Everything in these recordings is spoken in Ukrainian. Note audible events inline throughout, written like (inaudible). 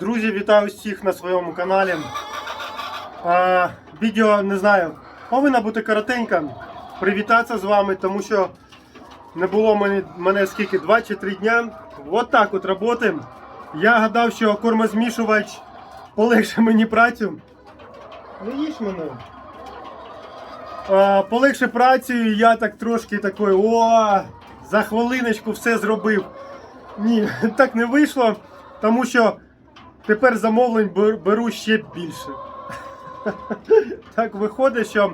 Друзі, вітаю всіх на своєму каналі. А, відео не знаю, повинна бути коротенька. Привітатися з вами, тому що не було мене, мене скільки 2 чи 3 дня. От так от роботи. Я гадав, що кормозмішувач полегше мені працю. Не їж мене. А, полегше працю, і я так трошки такий, о, за хвилиночку все зробив. Ні, (laughs) так не вийшло, тому що тепер замовлень беру ще більше. (laughs) Так виходить, що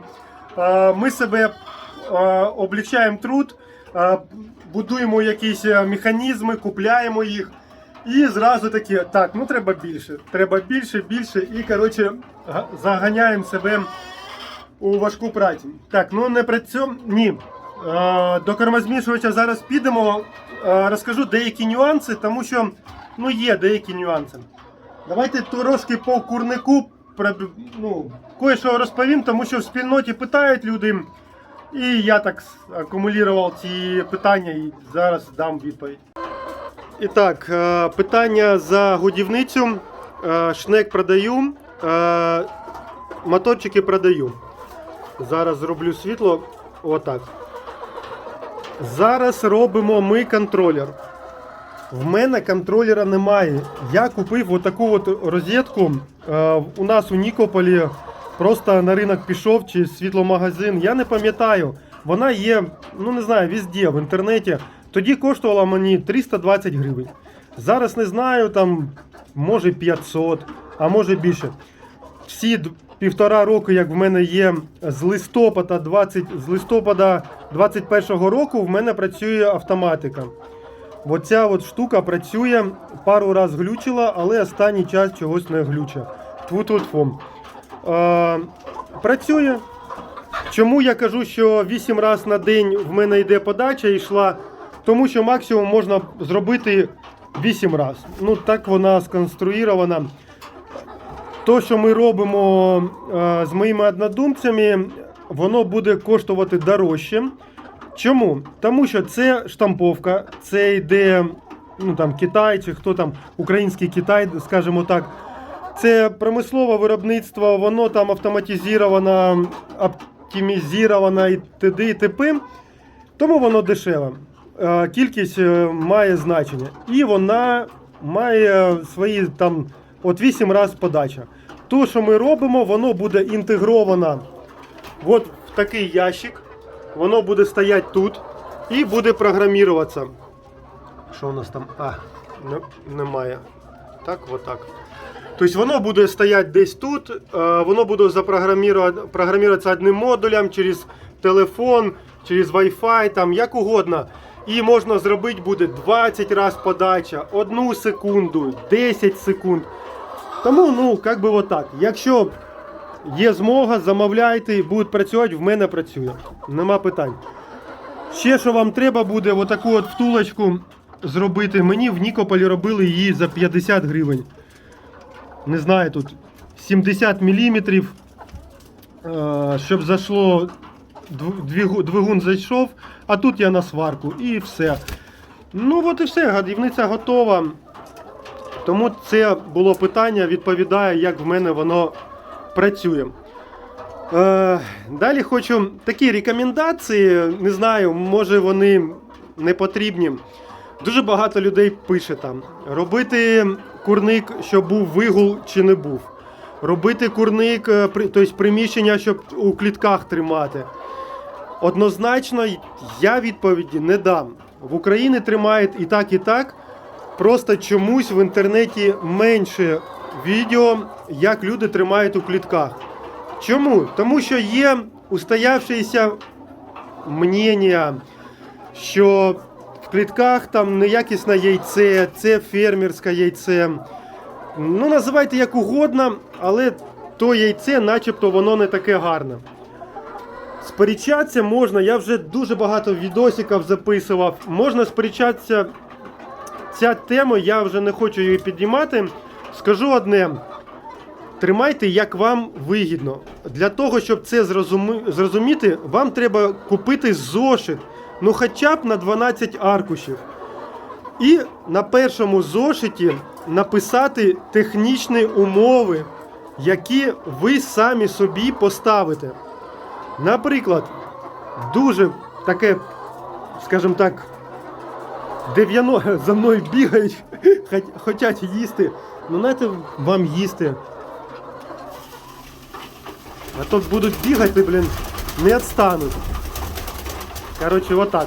е, ми себе е, облегчаємо труд, е, будуємо якісь механізми, купляємо їх. І зразу такі, так, ну треба більше. Треба більше, більше. І коротше заганяємо себе у важку працю. Так, ну не при цьому. Ні. До кормозмішувача зараз підемо. Розкажу деякі нюанси, тому що ну, є деякі нюанси. Давайте трошки по курнику ну, кое-що розповім, тому що в спільноті питають люди. І я так акумулював ці питання і зараз дам відповідь. І так, е, питання за годівницю. Е, Шнек продаю, е, моторчики продаю. Зараз зроблю світло. Отак. Зараз робимо ми контролер. В мене контролера немає. Я купив отаку от розетку. Е, у нас у Нікополі просто на ринок пішов чи світломагазин. Я не пам'ятаю. Вона є, ну не знаю, везде, в інтернеті. Тоді коштувала мені 320 гривень. Зараз не знаю, там може 500, а може більше. Всі півтора року, як в мене є з листопада 20, з листопада 21 року, в мене працює автоматика. Оця от штука працює, пару раз глючила, але останній час чогось не глюча. Тфу-тфу-тфу. Е, працює. Чому я кажу, що 8 разів на день в мене йде подача і йшла? Тому що максимум можна зробити 8 разів. Ну так вона сконструїрована. То, що ми робимо е, з моїми однодумцями, воно буде коштувати дорожче. Чому? Тому що це штамповка, це йде ну, там, Китай чи хто там, український Китай, скажімо так. Це промислове виробництво, воно там автоматизовано, оптимізовано і т.д. і т.п. Тому воно дешеве. Кількість е, має значення. І вона має свої там от 8 разів подача. То, що ми робимо, воно буде інтегровано от в такий ящик. Воно буде стояти тут і буде програмуватися. Що у нас там? А, не, немає. Так, отак. Тобто воно буде стояти десь тут, е, воно буде запрограмірувати- програмуватися одним модулем через телефон, через Wi-Fi, там як угодно. І можна зробити буде 20 разів подача, 1 секунду, 10 секунд. Тому, ну, як би отак. Якщо є змога, замовляйте, будуть працювати, в мене працює. Нема питань. Ще що вам треба буде, отаку от втулочку зробити. Мені в Нікополі робили її за 50 гривень. Не знаю, тут 70 мм. Щоб зайшло, двигун зайшов, а тут я на сварку і все. Ну от і все, годівниця готова. Тому це було питання, відповідає, як в мене воно працює. Е, далі хочу такі рекомендації. Не знаю, може вони не потрібні. Дуже багато людей пише там. Робити курник, щоб був вигул чи не був. Робити курник, е, тобто приміщення, щоб у клітках тримати. Однозначно, я відповіді не дам. В Україні тримають і так, і так. Просто чомусь в інтернеті менше відео, як люди тримають у клітках. Чому? Тому що є устоявшееся мнення, що в клітках там неякісне яйце, це фермерське яйце. Ну, називайте як угодно, але то яйце, начебто, воно не таке гарне. Сперечатися можна, я вже дуже багато відосиків записував. Можна сперечатися. Ця тема, я вже не хочу її піднімати. Скажу одне: тримайте, як вам вигідно. Для того, щоб це зрозуміти, вам треба купити зошит, ну хоча б на 12 аркушів. І на першому зошиті написати технічні умови, які ви самі собі поставите. Наприклад, дуже таке, скажімо так, 90 (laughs) за мною бігають, (laughs) хочуть їсти. Ну, знаєте, вам їсти. А то будуть бігати, блін, не відстануть. Коротше, отак.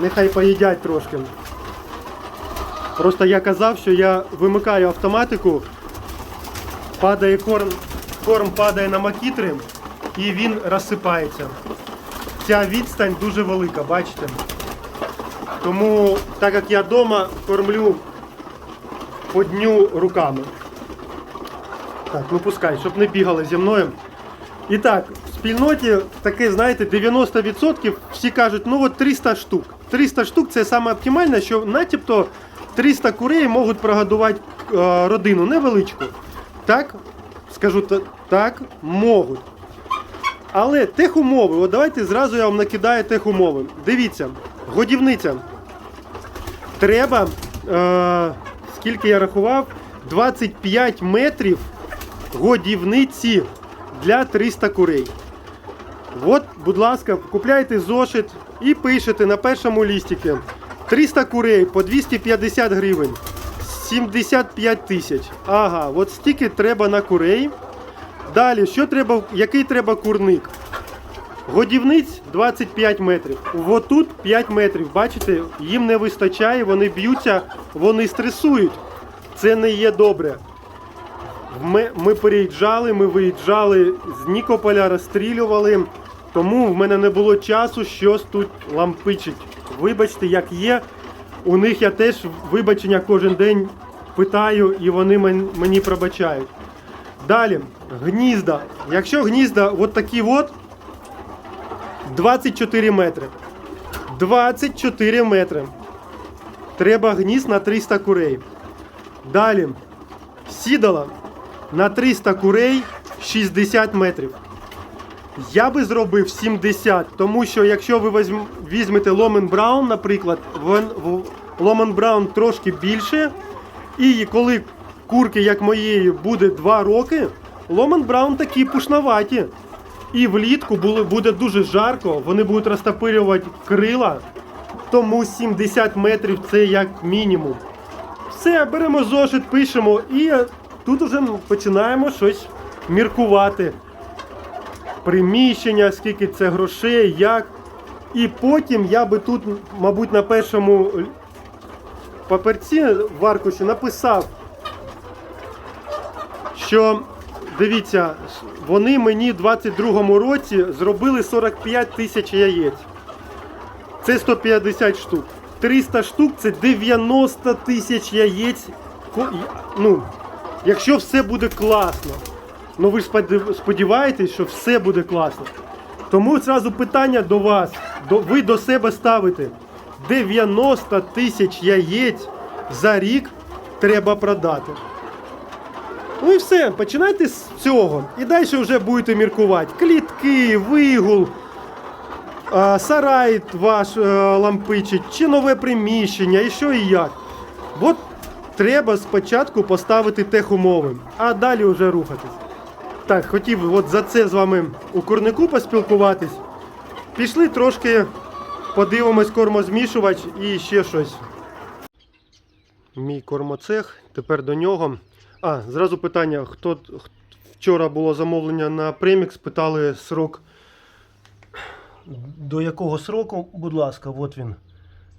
Нехай поїдять трошки. Просто я казав, що я вимикаю автоматику, падає корм, корм падає на макітри і він розсипається. Ця відстань дуже велика, бачите? Тому, так як я вдома кормлю по дню руками. Так, ну пускай, щоб не бігали зі мною. І так, в спільноті таке, знаєте, 90% всі кажуть, ну от 300 штук. 300 штук це саме оптимальне, що начебто 300 курей можуть прогодувати е, родину невеличку. Так, скажу та- так, можуть. Але техумови, от давайте зразу я вам накидаю техумови. Дивіться, годівниця. Треба, е, скільки я рахував, 25 метрів годівниці для 300 курей. От, будь ласка, купляйте зошит і пишете на першому лістику 300 курей по 250 гривень. 75 тисяч. Ага, от стільки треба на курей. Далі, що треба, який треба курник? Годівниць 25 метрів. Вот тут 5 метрів. Бачите, їм не вистачає, вони б'ються, вони стресують. Це не є добре. Ми, ми переїжджали, ми виїжджали з Нікополя, розстрілювали, тому в мене не було часу щось тут лампичить. Вибачте, як є. У них я теж вибачення кожен день питаю, і вони мені пробачають. Далі, гнізда. Якщо гнізда от такі от, 24 метри. 24 метри. Треба гнізд на 300 курей. Далі. Сідала на 300 курей 60 метрів. Я би зробив 70, тому що якщо ви візьм- візьмете Ломен Браун, наприклад, Ломен Браун трошки більше. І коли курки, як моєї, буде 2 роки, Ломен Браун такі пушноваті. І влітку буде дуже жарко, вони будуть розтопирювати крила, тому 70 метрів це як мінімум. Все, беремо зошит, пишемо і тут ну, починаємо щось міркувати. Приміщення, скільки це грошей, як. І потім я би тут, мабуть, на першому папірці в аркуші написав, що дивіться, вони мені в 22-му році зробили 45 тисяч яєць. Це 150 штук. 300 штук це 90 тисяч яєць. Ну, якщо все буде класно. Ну ви ж сподіваєтесь, що все буде класно. Тому одразу питання до вас. До, ви до себе ставите 90 тисяч яєць за рік треба продати. Ну і все, починайте з цього. І далі вже будете міркувати. Клітки, вигул, сарай ваш е, лампичить, чи нове приміщення, і що і як. От треба спочатку поставити техумови, а далі вже рухатись. Так, хотів от за це з вами у курнику поспілкуватись. Пішли трошки подивимось кормозмішувач і ще щось. Мій кормоцех, тепер до нього. А, зразу питання, хто вчора було замовлення на премікс, питали срок. До якого сроку, будь ласка, от він.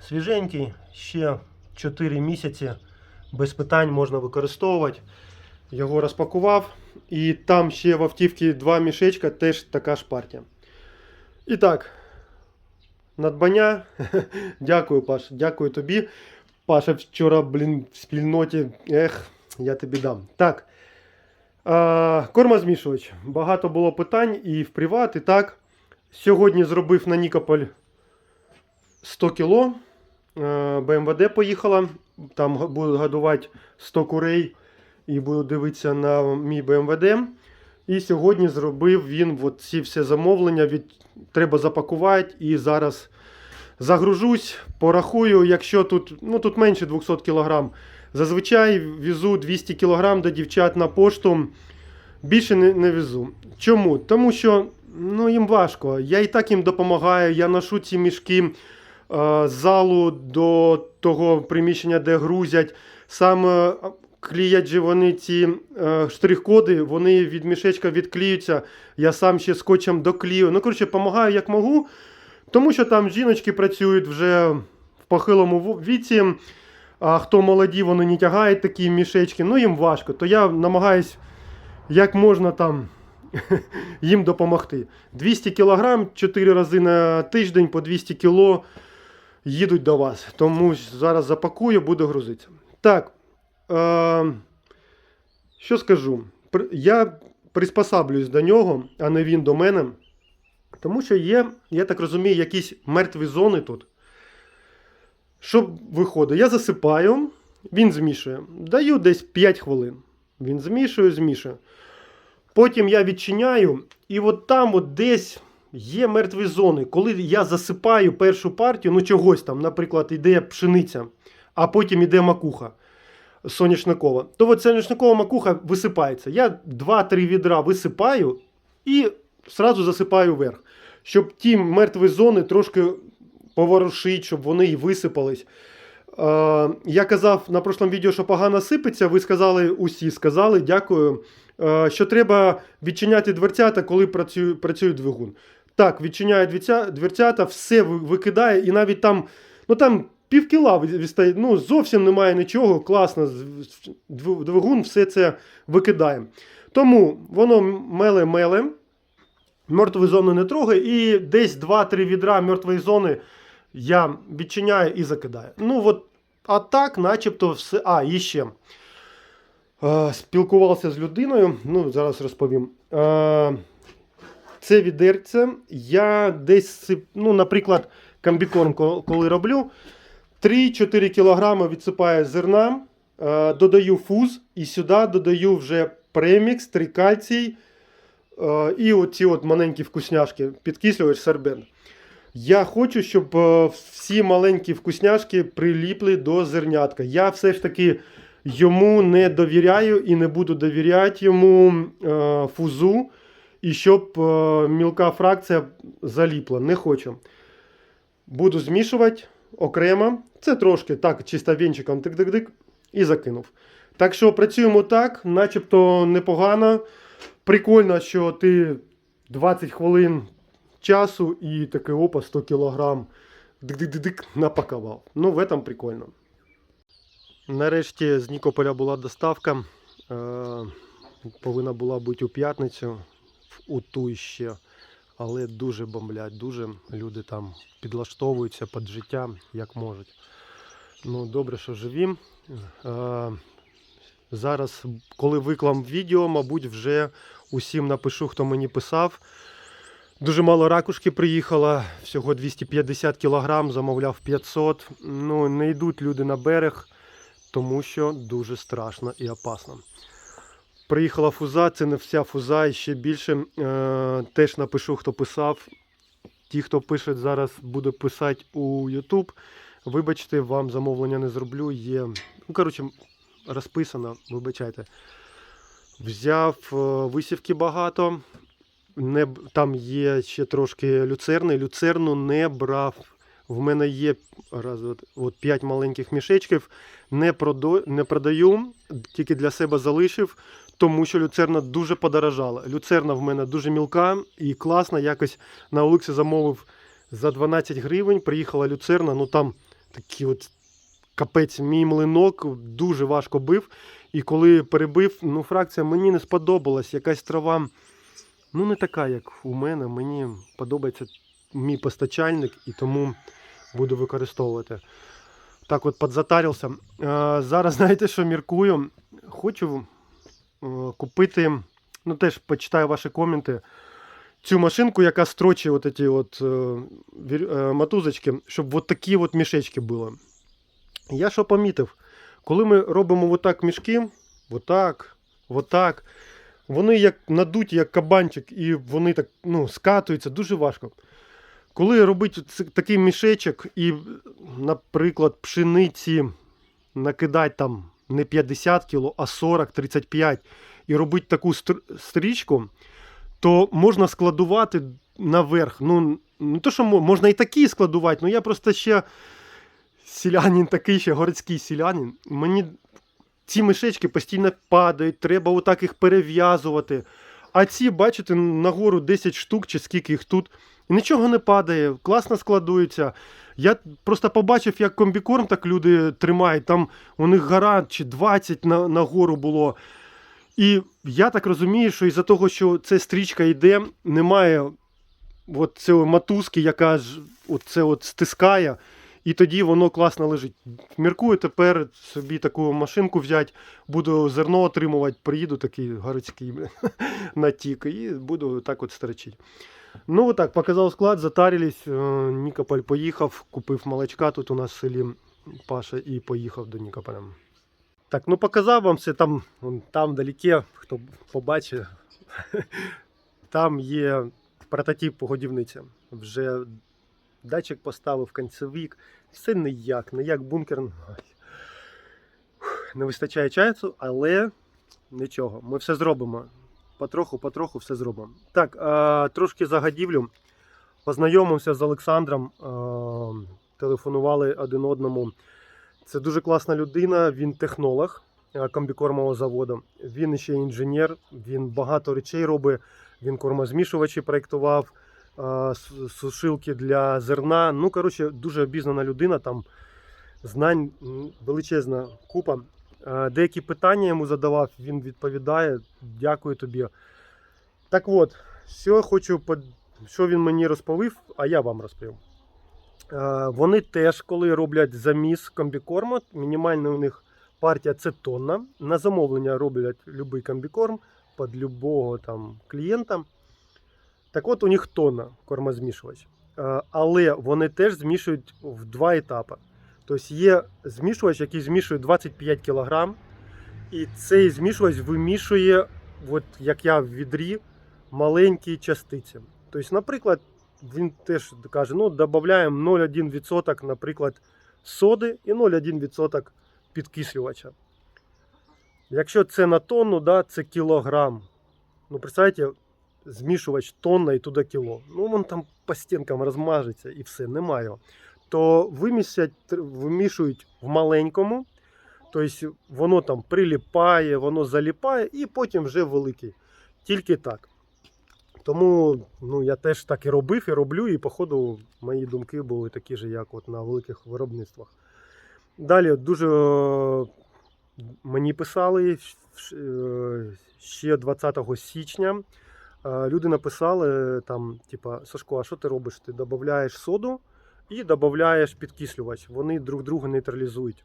Свіженький, ще 4 місяці без питань можна використовувати. Його розпакував. І там ще в автівці два мішечка, теж така ж партія. І так, надбання. (laughs) Дякую, Паш, дякую тобі. Паша вчора, блін, в спільноті. Ех, я тобі дам. Так. Кормозмішувач. Багато було питань і в приват, і так. Сьогодні зробив на Нікополь 100 кіло. БМВД поїхала. Там будуть годувати 100 курей і буду дивитися на мій БМВД. І сьогодні зробив він ці всі замовлення. Від... Треба запакувати і зараз Загружусь, порахую, якщо тут, ну, тут менше 200 кг. Зазвичай везу 200 кг до дівчат на пошту. Більше не, не везу. Чому? Тому що ну, їм важко. Я і так їм допомагаю, я ношу ці мішки е, з залу до того приміщення, де грузять. Саме клеять же вони ці е, штрих-коди, вони від мішечка відклеються. Я сам ще скотчем доклею. Ну, коротше, допомагаю як можу. Тому що там жіночки працюють вже в похилому віці. А хто молоді, вони не тягають такі мішечки, ну їм важко. То я намагаюсь як можна там (laughs) їм допомогти. 200 кг 4 рази на тиждень по 200 кг їдуть до вас. Тому зараз запакую, буду грузити. Так. Е- що скажу? Я приспосаблююсь до нього, а не він до мене. Тому що є, я так розумію, якісь мертві зони тут. Що виходить? Я засипаю, він змішує. Даю десь 5 хвилин. Він змішує, змішує. Потім я відчиняю, і от там от десь є мертві зони. Коли я засипаю першу партію, ну чогось там, наприклад, йде пшениця, а потім йде макуха соняшникова, то от соняшникова макуха висипається. Я 2-3 відра висипаю і сразу засипаю вверх. Щоб ті мертві зони трошки поворушить, щоб вони й висипались. Е, я казав на прошлому відео, що погано сипеться. Ви сказали, усі сказали, дякую. Е, що треба відчиняти дверцята, коли працює, працює двигун. Так, відчиняє дверцята, все викидає, і навіть там, ну там пів відстає, ну зовсім немає нічого, класно. Двигун все це викидає. Тому воно меле-меле. Мертвої зони не трогає, і десь 2-3 відра мертвої зони я відчиняю і закидаю. Ну, от, а так, начебто, все. А, і ще. Е, спілкувався з людиною. Ну, зараз розповім. Е, це відерце. Я десь, ну, наприклад, комбікорм, коли роблю, 3-4 кг відсипаю зерна, е, додаю фуз і сюди додаю вже премікс, трикальцій е, і оці от маленькі вкусняшки, підкислювач сербент. Я хочу, щоб е, всі маленькі вкусняшки приліпли до зернятка. Я все ж таки йому не довіряю і не буду довіряти йому е, фузу, і щоб е, мілка фракція заліпла. Не хочу. Буду змішувати окремо. Це трошки так, чисто вінчиком тик-тик-тик і закинув. Так що працюємо так, начебто непогано. Прикольно, що ти 20 хвилин часу і таке опа 100 кілограм дик-дик-дик напакував. Ну, в этом прикольно. Нарешті з Нікополя була доставка. Е, повинна була бути у п'ятницю в Уту ще. Але дуже бомблять, дуже люди там підлаштовуються під життя як можуть. Ну, добре, що живі. Е, зараз, коли виклам відео, мабуть, вже усім напишу, хто мені писав. Дуже мало ракушки приїхало, всього 250 кг, замовляв 500. Ну, не йдуть люди на берег, тому що дуже страшно і опасно. Приїхала фуза, це не вся фуза, і ще більше. Е, теж напишу, хто писав. Ті, хто пише зараз, буде писати у YouTube. Вибачте, вам замовлення не зроблю. Є. Ну, коротше, розписано, вибачайте. Взяв е, висівки багато. Не, там є ще трошки люцерни. Люцерну не брав. В мене є раз, от, от 5 маленьких мішечків. Не, продо, не продаю, тільки для себе залишив, тому що люцерна дуже подорожала. Люцерна в мене дуже мілка і класна. Якось на Олексі замовив за 12 гривень. Приїхала люцерна, ну там такий от капець, мій млинок дуже важко бив. І коли перебив, ну фракція мені не сподобалась. Якась трава, ну не така, як у мене. Мені подобається мій постачальник і тому буду використовувати. Так от подзатарився. Е, зараз (laughs) знаєте, що міркую? Хочу е, купити, ну теж почитаю ваші коменти. Цю машинку, яка строчить от ці от, е, мотузочки, щоб от такі от мішечки були. Я що помітив, коли ми робимо отак мішки, отак, отак, вони як надуті, як кабанчик, і вони так ну, скатуються дуже важко. Коли робити такий мішечок і, наприклад, пшениці накидати там не 50 кг, а 40-35 і робити таку стрічку, то можна складувати наверх. Ну, не то, що можна і такі складувати, ну я просто ще селянин такий, ще городський селянин. Мені ці мішечки постійно падають, треба отак їх перев'язувати. А ці, бачите, нагору 10 штук чи скільки їх тут. Нічого не падає, класно складується. Я просто побачив, як комбікорм так люди тримають. Там у них гора чи 20 на, гору було. І я так розумію, що із-за того, що ця стрічка йде, немає от цієї матузки, яка ж от от стискає, і тоді воно класно лежить. Міркую тепер собі таку машинку взяти, буду зерно отримувати, приїду такий городський (laughs) натік і буду так от строчити. Ну, отак, показав склад, затарились. е, Нікополь поїхав, купив молочка тут у нас в селі Паша і поїхав до Нікополя. Так, ну показав вам все там, там вдалеке, хто побачить, (laughs) там є прототип годівниці. Вже датчик поставив кінцевик. Все ніяк, ніяк бункер. Не вистачає часу, але нічого. Ми все зробимо. Потроху, потроху все зробимо. Так, трошки загадівлю. Познайомився з Олександром. Телефонували один одному. Це дуже класна людина, він технолог комбікормового заводу. Він ще інженер, він багато речей робить. Він кормозмішувачі проєктував, сушилки для зерна. Ну, коротше, дуже обізнана людина, там знань величезна купа. Деякі питання йому задавав, він відповідає. Дякую тобі. Так от, що хочу, що він мені розповів, а я вам розповів. Вони теж, коли роблять заміс комбікорму, мінімальна у них партія це тонна. На замовлення роблять будь-який комбікорм під любого там клієнта. Так от у них тонна кормозмішувач. Е, Але вони теж змішують в два етапи. Тобто є змішувач, який змішує 25 кг, і цей змішувач вимішує, от як я в відрі, маленькі частиці. Тобто, наприклад, він теж каже: ну, додаємо 0,1%, наприклад, соди і 0,1% підкислювача. Якщо це на тонну, да, це кілограм. Ну, представляєте, змішувач тонна і туди кіло. Ну, він там по стінкам розмажеться і все, немає. То вимісять, вимішують в маленькому, тобто воно там приліпає, воно заліпає і потім вже великий. Тільки так. Тому ну, я теж так і робив, і роблю, і походу мої думки були такі ж, як от на великих виробництвах. Далі дуже е, мені писали е, ще 20 січня. Люди написали там, типа, Сашко, а що ти робиш? Ти додаєш соду і додаєш підкислювач. Вони друг друга нейтралізують.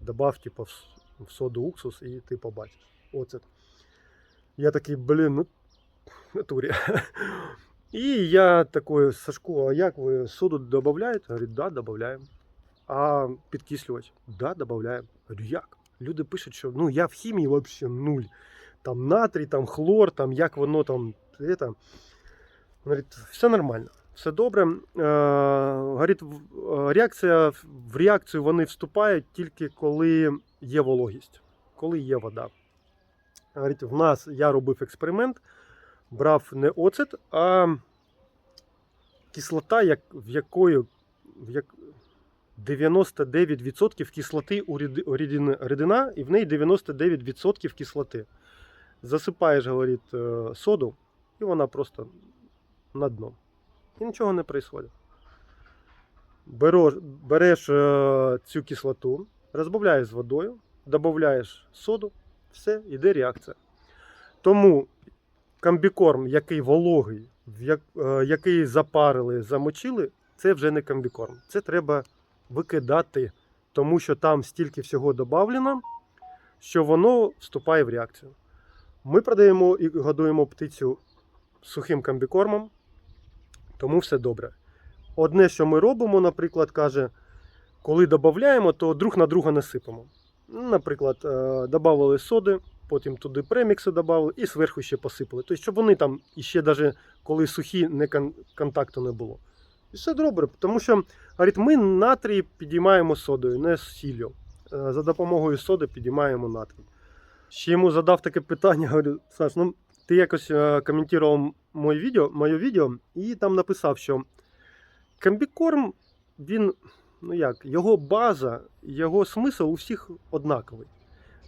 Добав, типа, в соду уксус, і ти побачиш. Оцет. Я такий, блін, ну натурі. (laughs) І я такой, Сашко, а як ви соду додаєте? Говорить, да, додаємо. А підкислювач? Да, додаємо. Говорю, як? Люди пишуть, що ну я в хімії взагалі нуль. Там натрій, там хлор, там як воно там. Это. Говорить, все нормально, все добре. Е, говорить, е, реакція, в реакцію вони вступають тільки коли є вологість, коли є вода. Говорить, в нас я робив експеримент, брав не оцет, а кислота, як, в якої як, 99% кислоти у рідина, і в неї 99% кислоти. Засипаєш, говорить, е, соду, і вона просто на дно. І нічого не відбувається. Береш, береш цю кислоту, розбавляєш з водою, додаєш соду, все, йде реакція. Тому комбікорм, який вологий, е, який запарили, замочили, це вже не комбікорм. Це треба викидати, тому що там стільки всього додавлено, що воно вступає в реакцію. Ми продаємо і годуємо птицю сухим комбікормом, тому все добре. Одне, що ми робимо, наприклад, каже, коли додаємо, то друг на друга насипемо. Ну, Наприклад, е, додавали соди, потім туди премікси додали і зверху ще посипали. Тобто, щоб вони там іще навіть коли сухі, не контакту не було. І все добре, тому що говорить, ми натрій підіймаємо содою, не сіллю. Е, За допомогою соди підіймаємо натрій. Ще йому задав таке питання, (laughs) говорю, Саш, ну ти якось е, коментував моє відео, моє відео і там написав, що комбікорм, він, ну як, його база, його смисл у всіх однаковий.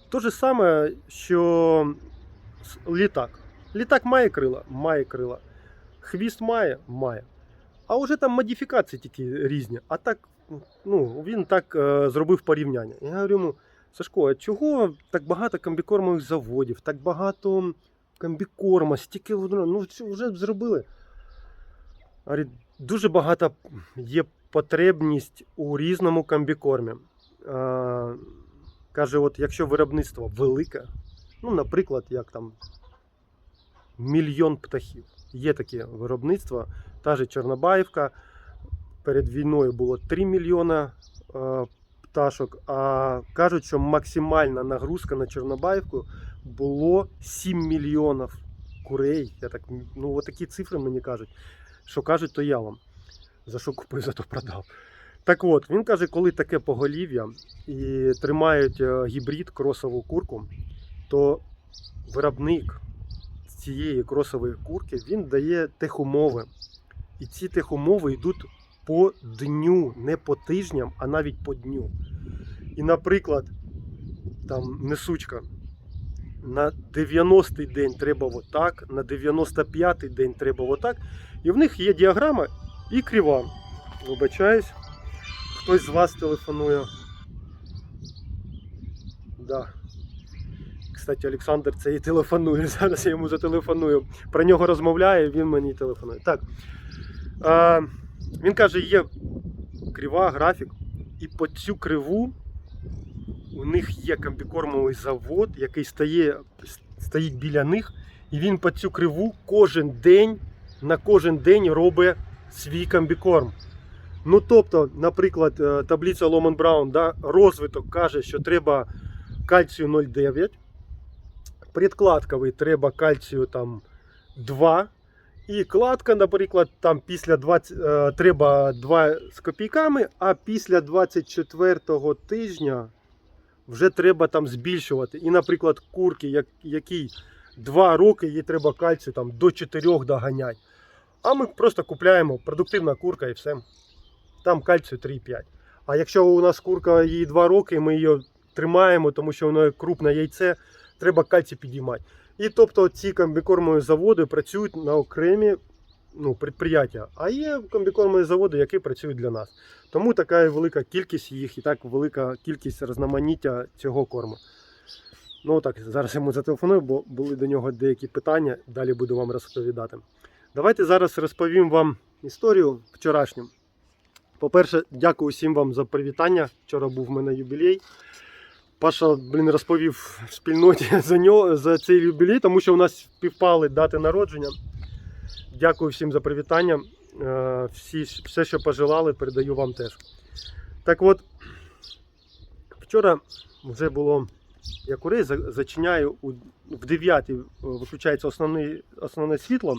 Те ж саме, що літак. Літак має крила, має крила. Хвіст має, має. А вже там модифікації тільки різні. А так, ну, він так е, зробив порівняння. Я говорю йому, Сашко, а чого так багато комбікормових заводів, так багато комбікорма, стільки ну вже зробили. Дуже багато є потребність у різному комбікормі. Е, каже, от якщо виробництво велике, ну, наприклад, як там мільйон птахів. Є таке виробництво, та же Чорнобаївка. Перед війною було 3 мільйона е, пташок, а кажуть, що максимальна нагрузка на Чорнобаївку було 7 мільйонів курей. Я так, ну, такі цифри мені кажуть. Що кажуть, то я вам. За що купив, за то продав. Так от, він каже, коли таке поголів'я і тримають е, гібрид кросову курку, то виробник цієї кросової курки він дає техумови. І ці техумови йдуть по дню, не по тижням, а навіть по дню. І, наприклад, там несучка. На 90-й день треба отак, на 95-й день треба отак. І в них є діаграма і крива. Вибачаюсь, хтось з вас телефонує. Да. Кстати, Олександр це і телефонує. (laughs) Зараз я йому зателефоную. Про нього розмовляю, він мені телефонує. Так. А, він каже, є крива, графік, і по цю криву них є комбікормовий завод, який стає, стоїть біля них, і він по цю криву кожен день на кожен день робить свій комбікорм. Ну, тобто, наприклад, е, таблиця Ломан Браун, да, розвиток каже, що треба кальцію 0,9, предкладковий треба кальцію там 2. І кладка, наприклад, там після 20, е, треба 2 з копійками, а після 24 тижня вже треба там збільшувати. І, наприклад, курки, як, який 2 роки їй треба кальцію там, до 4 доганять. А ми просто купляємо продуктивна курка і все. Там кальцію 3,5. А якщо у нас курка їй 2 роки, ми її тримаємо, тому що воно крупне яйце, треба кальцій підіймати. І тобто ці комбікормові заводи працюють на окремі ну, підприємства. А є комбікормові заводи, які працюють для нас. Тому така велика кількість їх і так велика кількість різноманіття цього корму. Ну так, зараз йому зателефоную, бо були до нього деякі питання, далі буду вам розповідати. Давайте зараз розповім вам історію вчорашню. По-перше, дякую всім вам за привітання. Вчора був в мене юбілей. Паша, блін, розповів в спільноті (laughs) за нього за цей юбілей, тому що у нас співпали дати народження. Дякую всім за привітання. Е, Всі, все, що пожелали, передаю вам теж. Так от, вчора вже було. Я курей зачиняю в 9 виключається основне, основне світло,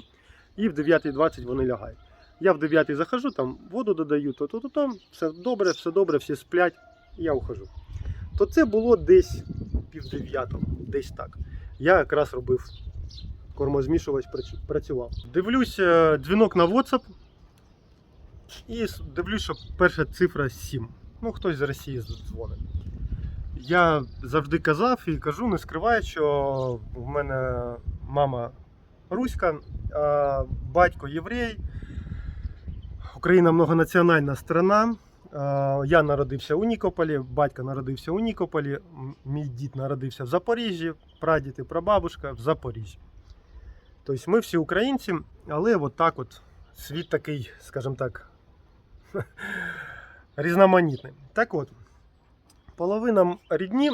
і в 9.20 вони лягають. Я в 9 захожу, там воду додаю, то то то то все добре, все добре, всі сплять, і я ухожу. То це було десь пів дев'ятого, десь так. Я якраз робив кормозмішувач, працював. Дивлюсь е, дзвінок на WhatsApp і дивлюсь, що перша цифра 7. Ну, хтось з Росії дзвонить. Я завжди казав і кажу, не скриваю, що в мене мама руська, а батько єврей. Україна многонаціональна страна. Я народився у Нікополі, батько народився у Нікополі, мій дід народився в Запоріжжі, прадід і прабабушка в Запоріжжі. Тобто ми всі українці, але от так от світ такий, скажімо так, (laughs) різноманітний. Так от, половина рідні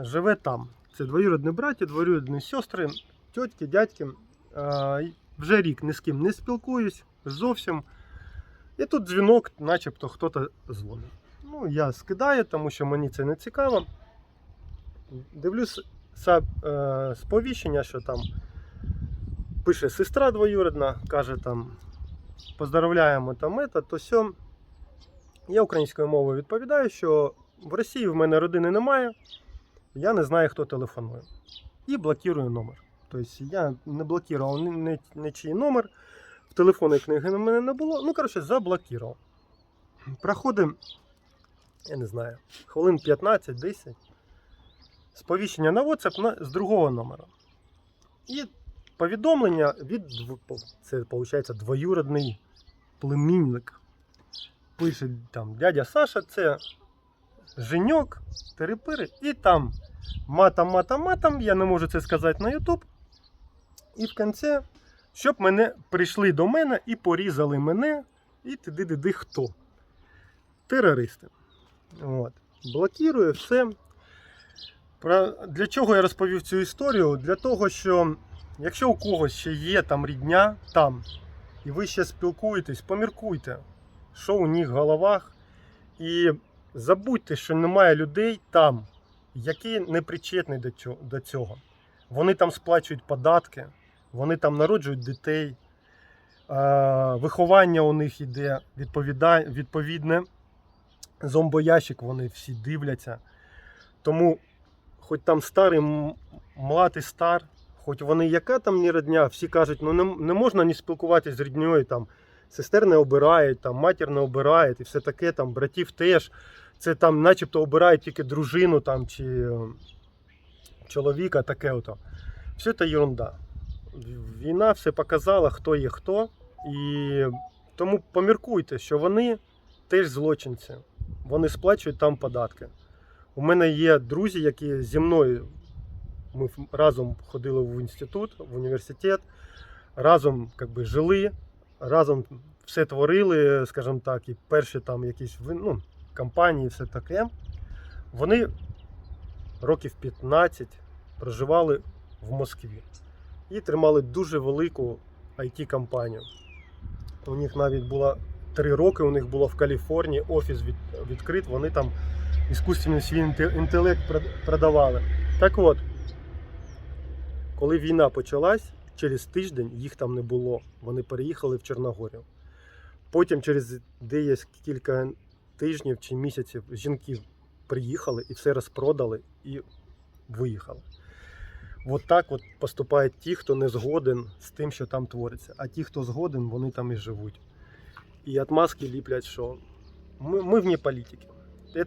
живе там. Це двоюродні браті, двоюродні сестри, тітки, дядьки. Вже рік ні з ким не спілкуюсь зовсім. І тут дзвінок, начебто хтось дзвонить. Ну, я скидаю, тому що мені це не цікаво. Дивлюсь е, сповіщення, що там пише сестра двоюродна, каже там поздравляємо там ета, то сьо. Я українською мовою відповідаю, що в Росії в мене родини немає, я не знаю, хто телефонує. І блокирую номер. Тобто я не блокував ні- ні- нічий номер, в телефонній книги на мене не було. Ну, коротше, заблокував. Проходимо, я не знаю, хвилин 15-10. Сповіщення на WhatsApp з другого номера. І повідомлення від це виходить двоюродний племінник. Пише там дядя Саша, це Женьок, Терепири, і там матом, матом, матом, я не можу це сказати на YouTube. І в кінці, щоб мене прийшли до мене і порізали мене, і ти диди хто. Терористи. От. Блокірую все. Про... Для чого я розповів цю історію? Для того, що якщо у когось ще є там рідня там, і ви ще спілкуєтесь, поміркуйте, що у них в головах. І забудьте, що немає людей там, які не причетні до цього- Вони там сплачують податки, вони там народжують дітей, виховання у них іде відповідне. Зомбоящик вони всі дивляться. Тому, хоч там старий, млатий стар, хоч вони яка там ні родня, всі кажуть, ну не, не можна ні спілкуватися з рідньою, там, сестер не обирають, там, матір не обирають і все таке, там, братів теж. Це там начебто обирають тільки дружину там, чи е, чоловіка, таке ото. Все це ерунда. Війна все показала, хто є хто. І тому поміркуйте, що вони теж злочинці. Вони сплачують там податки. У мене є друзі, які зі мною ми разом ходили в інститут, в університет, разом как би, жили, разом все творили, скажімо так, і перші там якісь ну, компанії, все таке. Вони років 15 проживали в Москві і тримали дуже велику IT-компанію. У них навіть було три роки, у них було в Каліфорнії офіс від, відкрит, вони там іскусственний свій інтелект продавали. Так от, коли війна почалась, через тиждень їх там не було. Вони переїхали в Чорногорію. Потім, через деякі кілька тижнів чи місяців, жінки приїхали і все розпродали і виїхали. От так от поступають ті, хто не згоден з тим, що там твориться. А ті, хто згоден, вони там і живуть. І отмазки ліплять, що ми, ми вне політики.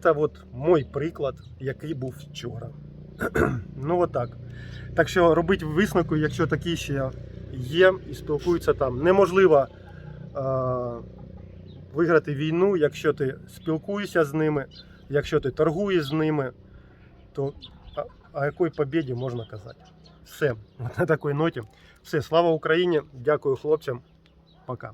Це от мой приклад, який був вчора. (clears throat) ну от так. Що робить висновку, якщо такі ще є і спілкуються там. Неможливо е, виграти війну, якщо ти спілкуєшся з ними, якщо ти торгуєш з ними, то о якій побіді можна казати. Все, (laughs) на такій ноті. Все, слава Україні, дякую хлопцям. Пока.